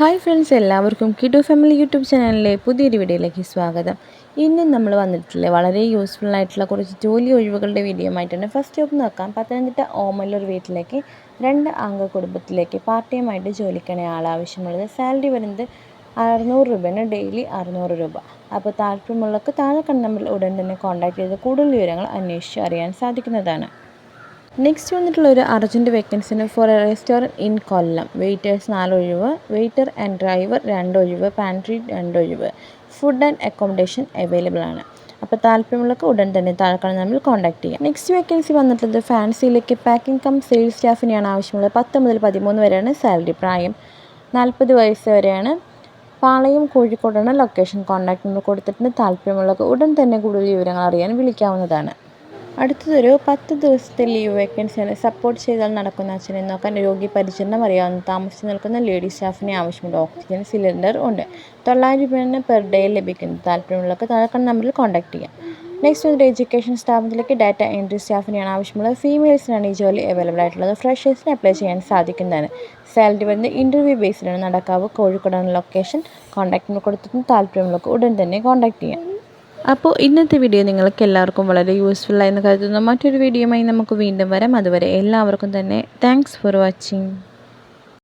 Hi friends എല്ലാവർക്കും കിഡു family YouTube ചാനലിലെ പുതിയൊരു വീഡിയോയിലേക്ക് സ്വാഗതം. ഇന്നും നമ്മൾ വന്നിട്ടുള്ള വളരെ യൂസ്ഫുൾ ആയിട്ടുള്ള കുറച്ച് ജോലി ഒഴിവുകളുടെ വീഡിയോ ആയിട്ടാണ് ഫസ്റ്റ് ജോബ് നോക്കാം. പത്തനംതിട്ട ഓമല്ലൂർ വീട്ടിലേക്ക് രണ്ട് അംഗ കുടുംബത്തിലേക്ക് പാർട്ട് ടൈം ആയിട്ട് ജോലിക്കാണ് ആളാവശ്യമുള്ളത് സാലറി വരുന്നത് അറുന്നൂറ് രൂപയാണ് ഡെയിലി അറുന്നൂറ് രൂപ. അപ്പോൾ താല്പര്യമുള്ളവർക്ക് താഴെ കണ്ട നമ്പറിൽ ഉടൻ തന്നെ കോൺടാക്ട് ചെയ്ത് കൂടുതൽ വിവരങ്ങൾ അന്വേഷിച്ച് അറിയാൻ സാധിക്കുന്നതാണ്. നെക്സ്റ്റ് വന്നിട്ടുള്ള ഒരു urgent വേക്കൻസിന് for a restaurant in Kollam. Waiters നാലൊഴിവ് waiter and driver രണ്ടൊഴിവ് പാൻട്രി രണ്ടൊഴിവ് ഫുഡ് ആൻഡ് അക്കോമഡേഷൻ അവൈലബിൾ ആണ്. അപ്പോൾ താല്പര്യമുള്ളവർക്ക് ഉടൻ തന്നെ താഴെക്കാണ് നമ്മൾ കോൺടാക്ട് ചെയ്യാം. നെക്സ്റ്റ് വേക്കൻസി വന്നിട്ടുള്ളത് ഫാൻസിയിലേക്ക് പാക്കിംഗ് കം സെയിൽസ് സ്റ്റാഫിനെയാണ് ആവശ്യമുള്ളത്. പത്ത് മുതൽ പതിമൂന്ന് വരെയാണ് സാലറി പ്രായം. നാൽപ്പത് വയസ്സ് വരെയാണ്. പാളയം കോഴിക്കോടാണ് ലൊക്കേഷൻ കോൺടാക്ട് നമ്പർ കൊടുത്തിട്ടുണ്ട്. താല്പര്യമുള്ളവർക്ക് ഉടൻ തന്നെ കൂടുതൽ വിവരങ്ങൾ അറിയാൻ വിളിക്കാവുന്നതാണ്. അടുത്തതൊരു പത്ത് ദിവസത്തെ ലീവ് വേക്കൻസിയാണ് സപ്പോർട്ട് ചെയ്താൽ നടക്കുന്ന അച്ഛനെ നോക്കാൻ രോഗി പരിചരണം അറിയാവുന്ന താമസിച്ച് നിൽക്കുന്ന ലേഡി സ്റ്റാഫിനെ ആവശ്യമുള്ള ഓക്സിജൻ സിലിണ്ടർ ഉണ്ട്. തൊള്ളായിരം രൂപയാണ് പെർ ഡേ ലഭിക്കുന്നത്. താല്പര്യമുള്ളവർക്ക് താഴെക്കണ നമ്പറിൽ കോൺടാക്ട് ചെയ്യാം. നെക്സ്റ്റ് വന്നിട്ട് എഡ്യൂക്കേഷൻ സ്ഥാപനത്തിലേക്ക് ഡാറ്റ എൻട്രി സ്റ്റാഫിനെയാണ് ആവശ്യമുള്ളത്. ഫീമെയിൽസിനാണ് ഈ ജോലി അവൈലബിൾ ആയിട്ടുള്ളത്. ഫ്രഷേഴ്സിന് അപ്ലൈ ചെയ്യാൻ സാധിക്കുന്നതാണ്. സാലറി വന്ന് ഇന്റർവ്യൂ ബേസിലാണ് നടക്കാവ്. കോഴിക്കോടാണ് ലൊക്കേഷൻ കോൺടാക്ട് കൊടുത്തിട്ടും താല്പര്യമുള്ളവർക്ക് ഉടൻ തന്നെ കോൺടാക്ട് ചെയ്യാം. അപ്പോൾ ഇന്നത്തെ വീഡിയോ നിങ്ങൾക്ക് എല്ലാവർക്കും വളരെ യൂസ്ഫുൾ ആയെന്ന് കരുതുന്നു. മറ്റൊരു വീഡിയോയുമായി നമുക്ക് വീണ്ടും വരാം. അതുവരെ എല്ലാവർക്കും തന്നെ താങ്ക്സ് ഫോർ വാച്ചിങ്